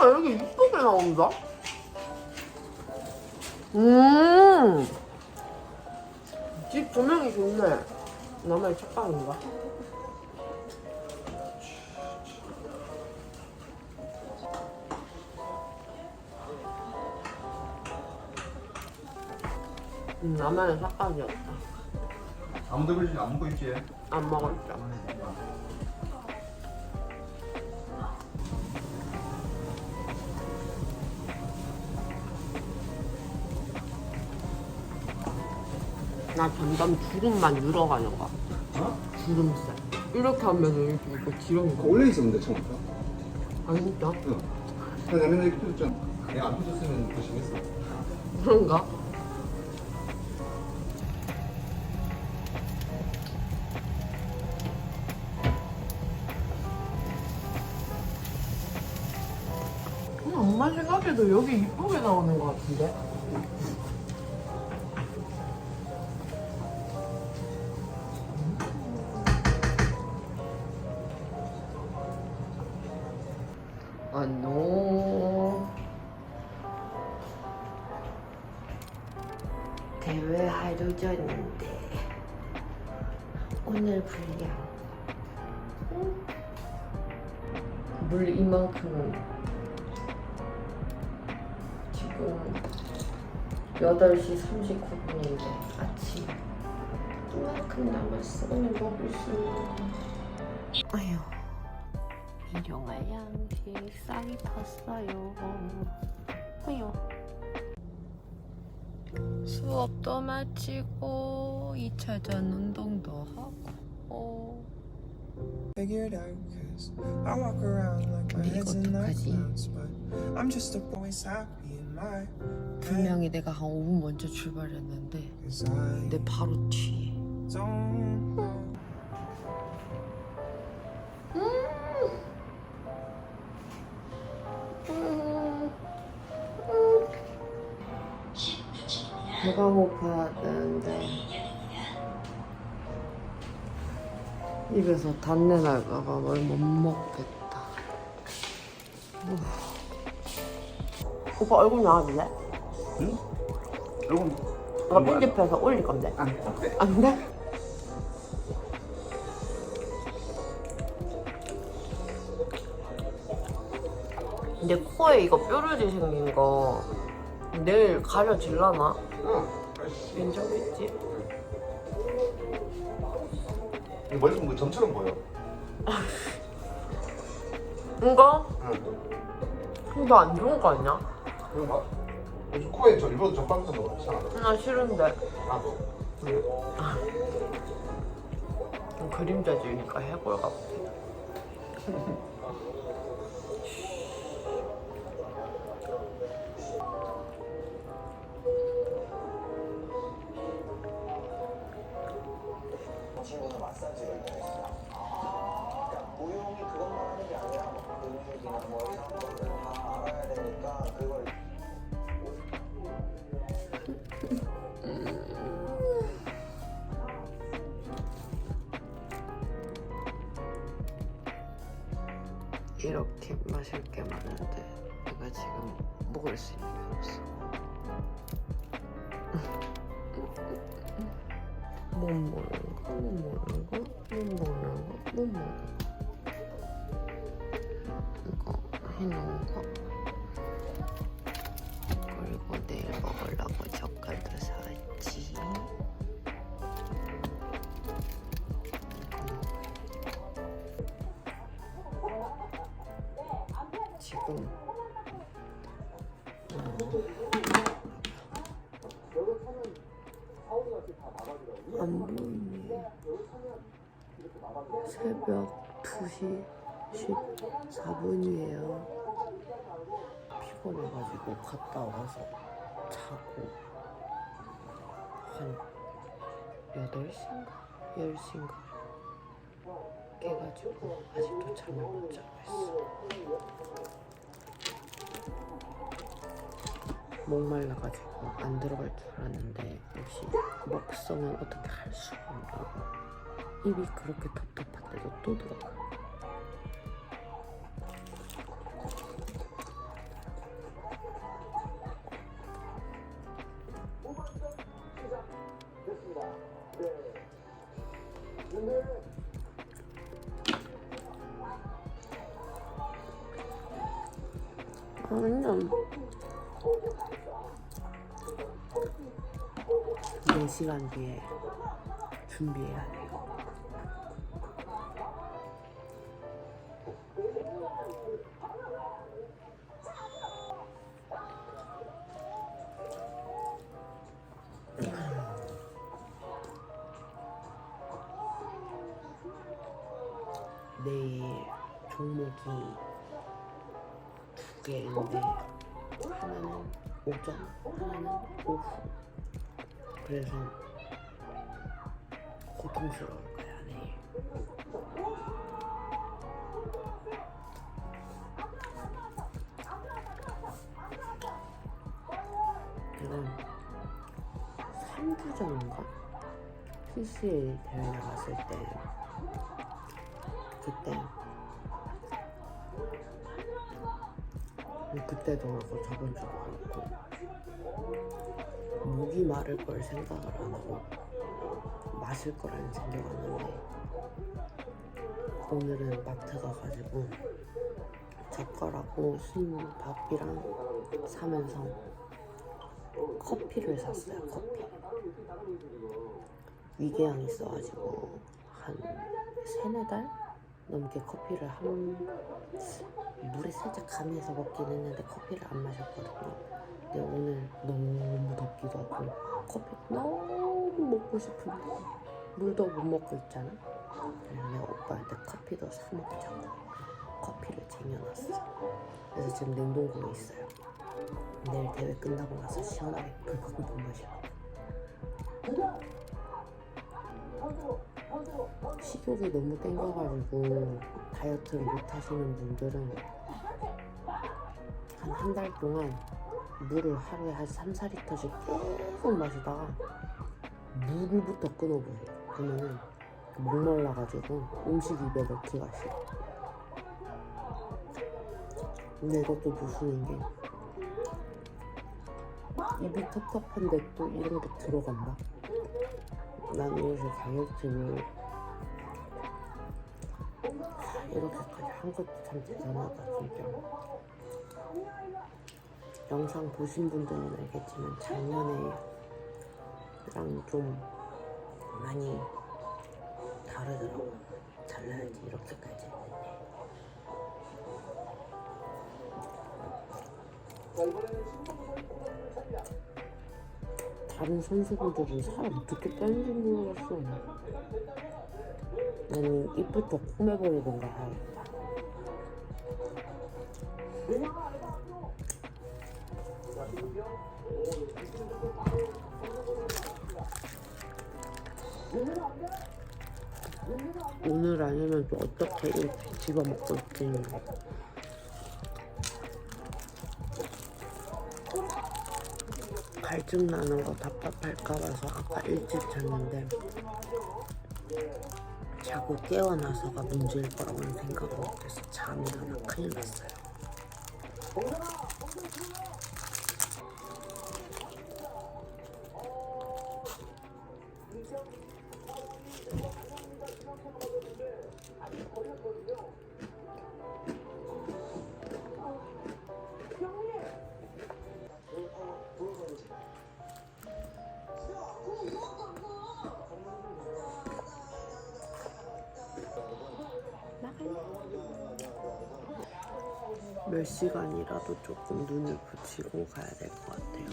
아, 여기 이쁘게 나온다. 음. 집 조명이 좋네. 나만의 착각인가? 음, 나만의 착각이었다. 아무도 그러지 안 먹고 있지? 안 먹었죠. 나 점점 주름만 늘어가는 거. 어? 주름살. 이렇게 하면 이렇게 이거 기름이 그거 원래 있었는데 처음부터? 아 진짜? 응. 내가 맨날 이렇게 펴줬잖아. 내가 안 펴줬으면 더 심했어. 그런가? 음, 엄마 생각해도 여기 이쁘게 나오는 것 같은데? 아, 노. 대회 하루 전인데 오늘 분량. 물 이만큼은 지금 8시 39분인데 아침 이만큼 남았어. 오늘 먹을 수 있는 거. 아휴 일용할 양식 싹이 탔어요 아휴 수업도 마치고 2차전 운동도 하고 Figure it out, cause I walk around like my 근데 head's 이거 in the 어떡하지? clouds, but I'm just always happy in my head, 분명히 내가 한 5분 먼저 출발했는데 내 바로 뒤에 배가 고파야 되는데 입에서 단내 날까봐 뭘 못 먹겠다 우. 오빠 얼굴 나와줄래? 응? 여러분. 나 편집해서 올릴 건데 안 돼. 안 돼? 근데 코에 이거 뾰루지 생긴 거 내일 가려질라나? 응. 괜찮겠지? 이거 멀리 보면 점처럼 보여. 이거? 응. 이거 안 좋은 거 아니야? 그럼 막 요즘 코에 저 일부러 사는 거 있잖아. 나 싫은데 나도. 그림자 지으니까 해골 같아 내가 지금 먹을 수 있는 게 없어. 못 먹는 거, 못 먹는 거, 못 먹는 거, 못 먹는 거. 이거 해놓은 거. 그리고 내일 먹으려고 젓갈도 이거 지금 안 보이네. 새벽 2시 14분이에요. 피곤해가지고 갔다 와서 자고 한 8시인가? 10시인가? 깨가지고 아직도 잠을 못 자고 있어. 목말라가지고 안 들어갈 줄 알았는데 역시 먹성은 어떻게 할 수가 봐. 입이 그렇게 텁텁한데도 또 들어가. 완전 4시간 뒤에 준비해야 돼요. 내일 종목이 두 개인데 하나는 오전, 하나는 오후. 그래서 고통스러울 거야 내일. 이건 3주 전인가? PCA 대회 나갔을 때 그때 그때도 그렇고 저번 주도 그렇고. 목이 마를 걸 생각을 안 하고 마실 거라는 생각 안 했는데 오늘은 마트 가가지고 젓가락하고 흰 밥이랑 사면서 커피를 샀어요 커피. 위궤양이 있어가지고 한 세네 달 넘게 커피를 한 물에 살짝 가미해서 먹긴 했는데 커피를 안 마셨거든요. 근데 오늘 너무 덥기도 하고 커피 너무 먹고 싶은데 물도 못 먹고 있잖아. 그래서 내가 오빠한테 커피도 사 먹자고 커피를 쟁여놨어. 그래서 지금 냉동고에 있어요. 내일 대회 끝나고 나서 시원하게 불컥 못 마시라고. 식욕이 너무 땡겨가지고 다이어트를 못 하시는 분들은 한 한 달 동안 물을 하루에 한 3, 4리터씩 계속 마시다가 물부터 끊어보세요. 그러면은 목말라가지고 음식 입에 넣기가 싫어. 근데 이것도 무슨인 게 입이 텁텁한데 또 이런 게 들어간다. 난 이래서 다이어트를 이렇게까지 한 것도 참 대단하다 진짜. 영상 보신 분들은 알겠지만 작년에랑 좀 많이 다르더라고 잘라야지 이렇게까지 했는데. 다른 선수분들은 살 어떻게 빼는지 모르겠어 나는 입부터 꾸며버리던가 하겠다 오늘 아니면 또 어떻게 집어먹고 있지? 갈증 나는 거 답답할까 봐서 아까 일찍 잤는데 자고 깨어나서가 문제일 거라고는 생각을 못해서 잠이 안 와. 큰일 났어요. 몇 시간이라도 조금 눈을 붙이고 가야 될 것 같아요.